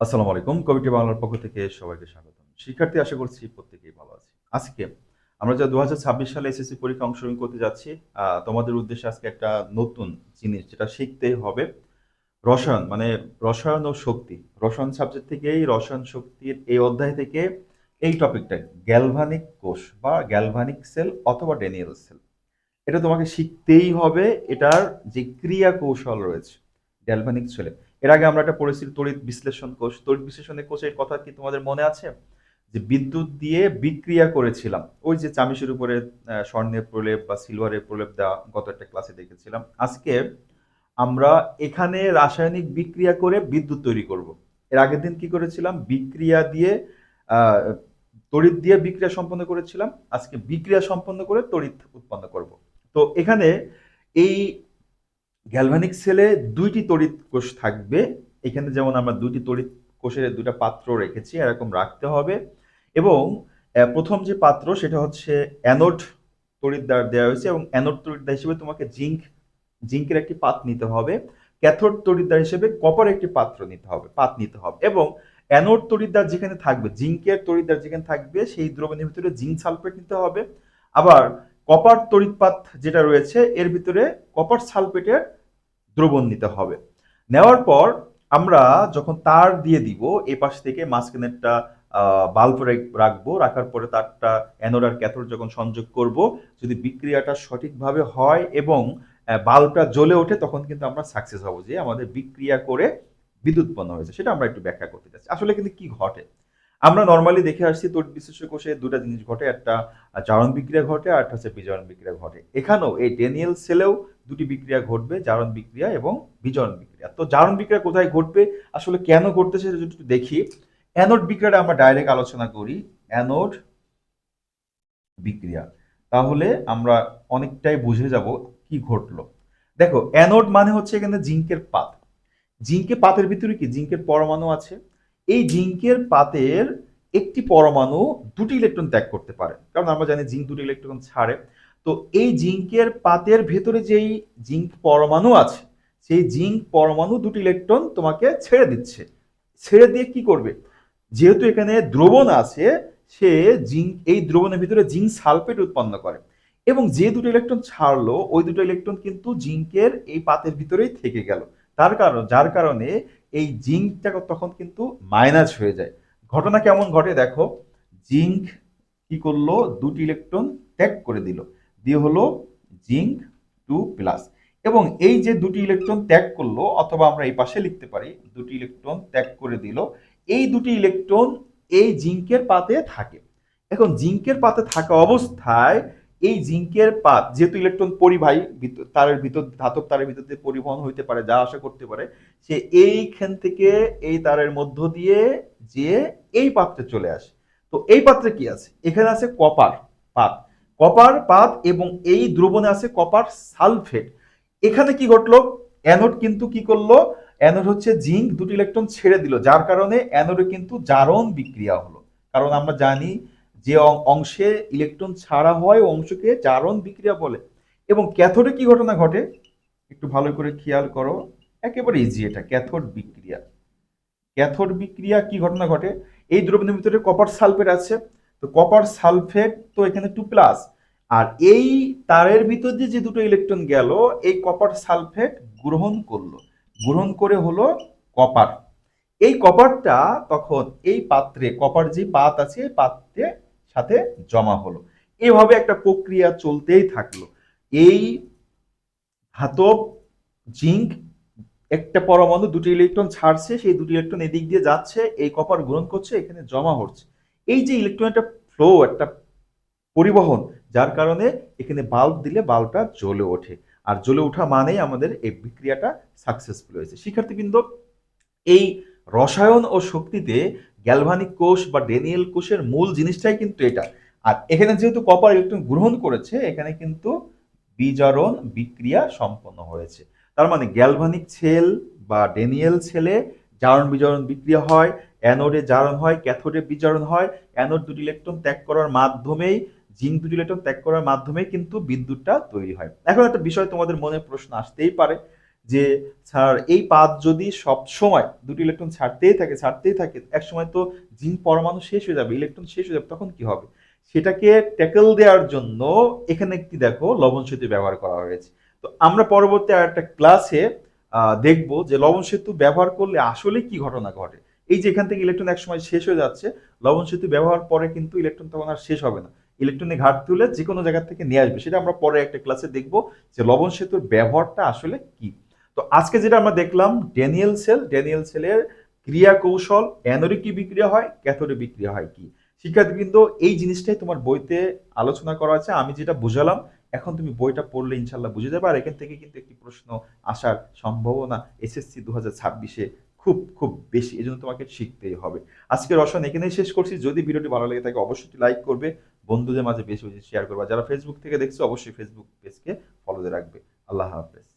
আসসালামু আলাইকুম। কবিটি বাংলার পক্ষ থেকে সবাইকে স্বাগত শিক্ষার্থী, আশা করছি প্রত্যেকেই ভালো আছে। আজকে আমরা যা দু সালে এসএসসি পরীক্ষা অংশগ্রহণ করতে যাচ্ছি তোমাদের উদ্দেশ্যে আজকে একটা নতুন জিনিস যেটা শিখতে হবে। রসায়ন মানে রসায়ন ও শক্তি। রসায়ন সাবজেক্ট থেকেই রসায়ন শক্তির এই অধ্যায় থেকে এই টপিকটা গ্যালভানিক কোষ বা গ্যালভানিক সেল অথবা ডেনিয়েল সেল এটা তোমাকে শিখতেই হবে, এটার যে ক্রিয়া কৌশল রয়েছে গ্যালভানিক সেলে এর আগে আমরা একটা পড়েছি তড়িৎ বিশ্লেষণ কোষ। তড়িৎ বিশ্লেষণের কোষের কথা কি তোমাদের মনে আছে? যে বিদ্যুৎ দিয়ে বিক্রিয়া করেছিলাম। ওই যে চামিচের উপরে স্বর্ণের প্রলেপ বা সিলভারের প্রলেপ দেওয়া গত একটা ক্লাসে দেখেছিলাম। আজকে আমরা এখানে রাসায়নিক বিক্রিয়া করে বিদ্যুৎ তৈরি করব। এর আগের দিন কি করেছিলাম? বিক্রিয়া দিয়ে তড়িৎ দিয়ে বিক্রিয়া সম্পন্ন করেছিলাম। আজকে বিক্রিয়া সম্পন্ন করে তড়িৎ উৎপন্ন করব। তো এখানে এই গ্যালভানিক সেলে দুইটি তড়িৎ কোষ থাকবে। এখানে যেমন আমরা দুইটি তড়িৎ কোষের দুটা পাত্র রেখেছি, এরকম রাখতে হবে। এবং প্রথম যে পাত্র সেটা হচ্ছে অ্যানোড তড়িৎদ্বার দেওয়া হয়েছে এবং অ্যানোড তড়িৎদ্বার হিসেবে তোমাকে জিঙ্ক জিঙ্কের একটি পাত নিতে হবে। ক্যাথোড তড়িৎদ্বার হিসেবে কপার একটি পাত্র নিতে হবে, পাত নিতে হবে। এবং অ্যানোড তড়িৎদ্বার যেখানে থাকবে জিঙ্কের তড়িৎদ্বার যেখানে থাকবে, সেই দ্রবণের ভিতরে জিঙ্ক সালফেট নিতে হবে। আবার কপার তড়িৎপাত যেটা রয়েছে, এর ভিতরে কপার সালফেটের দ্রবণ নিতে হবে। নেওয়ার পর আমরা যখন তার দিয়ে দিব এই পাশ থেকে মাঝখানেরটা বাল্ব রাখব, রাখার পরে তারটা অ্যানোড আর ক্যাথোড যখন সংযোগ করব, যদি বিক্রিয়াটা সঠিকভাবে হয় এবং বাল্বটা জ্বলে ওঠে, তখন কিন্তু আমরা সাকসেস হব যে আমাদের বিক্রিয়া করে বিদ্যুৎ উৎপন্ন হয়েছে। সেটা আমরা একটু ব্যাখ্যা করতে চাচ্ছি। আসলে কিন্তু কি ঘটে? আমরা নর্মালি দেখে আসছি তড়িৎ বিশ্লেষ্য কোষে দুটা জিনিস ঘটে, একটা জারণ বিক্রিয়া ঘটে আর একটা হচ্ছে বিজারণ বিক্রিয়া ঘটে। এখানেও এই ডেনিয়েল সেলেও দুটি বিক্রিয়া ঘটবে, জারণ বিক্রিয়া এবং বিজারণ বিক্রিয়া। তো জারণ বিক্রিয়া কোথায় ঘটবে, আসলে কেন ঘটতেছে সেটা যদি একটু দেখি, অ্যানোড বিক্রিয়াটা আমরা ডাইরেক্ট আলোচনা করি, অ্যানোড বিক্রিয়া। তাহলে আমরা অনেকটাই বুঝে যাব কি ঘটলো। দেখো, অ্যানোড মানে হচ্ছে এখানে জিঙ্কের পাত। জিঙ্কের পাতের ভিতরে কি? জিঙ্কের পরমাণু আছে। এই জিঙ্কের পাতের একটি পরমাণু দুটি ইলেকট্রন ত্যাগ করতে পারে। কারণ আমরা জানি জিঙ্ক দুটি ইলেকট্রন ছাড়ে। তো এই জিঙ্কের পাতের ভেতরে যেই জিঙ্ক পরমাণু আছে, সেই জিঙ্ক পরমাণু দুটি ইলেকট্রন তোমাকে ছেড়ে দিচ্ছে। ছেড়ে দিয়ে কি করবে? যেহেতু এখানে দ্রবণ আছে, সে জিঙ্ক, এই দ্রবণের ভিতরে জিঙ্ক সালফেট উৎপন্ন করে। এবং যে দুটো ইলেকট্রন ছাড়লো, ওই দুটো ইলেকট্রন কিন্তু জিঙ্কের এই পাতের ভিতরেই থেকে গেল। তার কারণ, যার কারণে এই জিঙ্কটা তখন কিন্তু মাইনাস হয়ে যায়। ঘটনা কেমন ঘটে দেখো? জিঙ্ক কি করল? দুটি ইলেকট্রন ত্যাগ করে দিল। দিয়ে হলো জিঙ্ক টু প্লাস। এবং এই যে দুটি ইলেকট্রন ত্যাগ করল, অথবা আমরা এই পাশে লিখতে পারি, দুটি ইলেকট্রন ত্যাগ করে দিল, এই দুটি ইলেকট্রন এই জিঙ্কের পাতে থাকে। এখন জিঙ্কের পাতে থাকা অবস্থায় এই জিঙ্কের পাত, যেহেতু ইলেকট্রন পরিবাহী তারের ভিতর, ধাতব তারের ভিতর দিয়ে পরিবহন হইতে পারে, যা আশা করতে পারে, সে এইখান থেকে এই তারের মধ্য দিয়ে যে এই পাত্রে চলে আসে। তো এই পাত্রে কি আছে? এখানে আছে কপার পাত। কপার পাত এবং এই দ্রবণে আছে কপার সালফেট। এখানে কি ঘটলো? অ্যানোড কিন্তু কি করল? অ্যানোড হচ্ছে জিঙ্ক, দুটি ইলেকট্রন ছেড়ে দিল। যার কারণে অ্যানোডে কিন্তু জারণ বিক্রিয়া হলো। কারণ আমরা জানি যে অংশে ইলেকট্রন ছাড়া হয় অংশকে জারণ বিক্রিয়া বলে। এবং ক্যাথোডে কি ঘটনা ঘটে? একটু ভালো করে খেয়াল করো। একেবারে ইজি এটা ক্যাথোড বিক্রিয়া। ক্যাথোড বিক্রিয়া কি ঘটনা ঘটে? এই দ্রবণের ভিতরে কপার সালফেট আছে। তো কপার সালফেট তো এখানে টু প্লাস আর এই তারের ভিতর দিয়ে যে দুটো ইলেকট্রন গেল, এই কপার সালফেট গ্রহণ করল। গ্রহণ করে হলো কপার এই কপারটা তখন এই পাত্রে কপার যে পাত আছে, এই পাত্রে সাথে জমা হলো। এভাবে একটা প্রক্রিয়া চলতেই থাকল। এই ধাতব, জিঙ্ক, একটা পরমাণু, দুটি ইলেকট্রন ছাড়ছে, সেই দুটি ইলেকট্রন এদিক দিয়ে যাচ্ছে, এই কপার গ্রহণ করছে, এখানে জমা হচ্ছে। এই যে ইলেকট্রন একটা ফ্লো একটা পরিবহন, যার কারণে এখানে বাল্ব দিলে বাল্বটা জ্বলে ওঠে। আর জ্বলে ওঠা মানেই আমাদের এই বিক্রিয়াটা সাকসেসফুল হয়েছে। শিক্ষার্থীবৃন্দ, এই রসায়ন ও শক্তিতে গ্যালভানিক কোষ বা ডেনিয়েল কোষের মূল জিনিসটাই কিন্তু এটা। আর এখানে যেহেতু কপার ইলেকট্রন গ্রহণ করেছে, এখানে কিন্তু বিজারণ বিক্রিয়া সম্পন্ন হয়েছে। তার মানে গ্যালভানিক সেল বা ডেনিয়েল সেলে জারণ বিজারণ বিক্রিয়া হয়, অ্যানোডে জারণ হয়, ক্যাথোডে বিজারণ হয়। অ্যানোড দুটি ইলেকট্রন ত্যাগ করার মাধ্যমেই জিঙ্ক দুটি ইলেকট্রন ত্যাগ করার মাধ্যমে কিন্তু বিদ্যুৎটা তৈরি হয়। এখন একটা বিষয় তোমাদের মনে প্রশ্ন আসতেই পারে। যে, স্যার, এই পাত যদি সব সময় দুটি ইলেকট্রন ছাড়তেই থাকে ছাড়তেই থাকে, এক সময় তো জিন পরমাণু শেষ হয়ে যাবে, ইলেকট্রন শেষ হয়ে যাবে, তখন কি হবে? সেটাকে ট্যাকল দেওয়ার জন্য এখানে একটি, দেখো, লবণ সেতু ব্যবহার করা হয়েছে। তো আমরা পরবর্তী আর একটা ক্লাসে দেখব যে লবণ সেতু ব্যবহার করলে আসলে কি ঘটনা ঘটে। এই যে এখান থেকে ইলেকট্রন এক সময় শেষ হয়ে যাচ্ছে, লবণ সেতু ব্যবহার পরে কিন্তু ইলেকট্রন তখন আর শেষ হবে না। ইলেকট্রনের ঘাটতি হলে যে কোনো জায়গা থেকে নিয়ে আসবে। সেটা আমরা পরে একটা ক্লাসে দেখব যে লবণ সেতুর ব্যবহারটা আসলে কি। তো আজকে যেটা আমরা দেখলাম, ড্যানিয়েল সেল, ড্যানিয়েল সেলের ক্রিয়া কৌশল অ্যানোরে কি বিক্রিয়া হয়, ক্যাথোডে বিক্রিয়া হয় কি? শিক্ষার্থী কিন্তু এই জিনিসটাই তোমার বইতে আলোচনা করা আছে, আমি যেটা বুঝালাম, এখন তুমি বইটা পড়লে ইনশাল্লাহ বুঝে যাবে, আর এখান থেকে কিন্তু একটি প্রশ্ন আসার সম্ভাবনা এসএসসি দু হাজার ছাব্বিশে খুব খুব বেশি এই জন্য তোমাকে শিখতেই হবে। আজকের রসন এখানেই শেষ করছি, যদি ভিডিওটি ভালো লেগে থাকে অবশ্যই লাইক করবে, বন্ধুদের মাঝে বেশি বেশি শেয়ার করবে যারা ফেসবুক থেকে দেখছ, অবশ্যই ফেসবুক পেজকে ফলো দিয়ে রাখবে। আল্লাহ হাফেজ।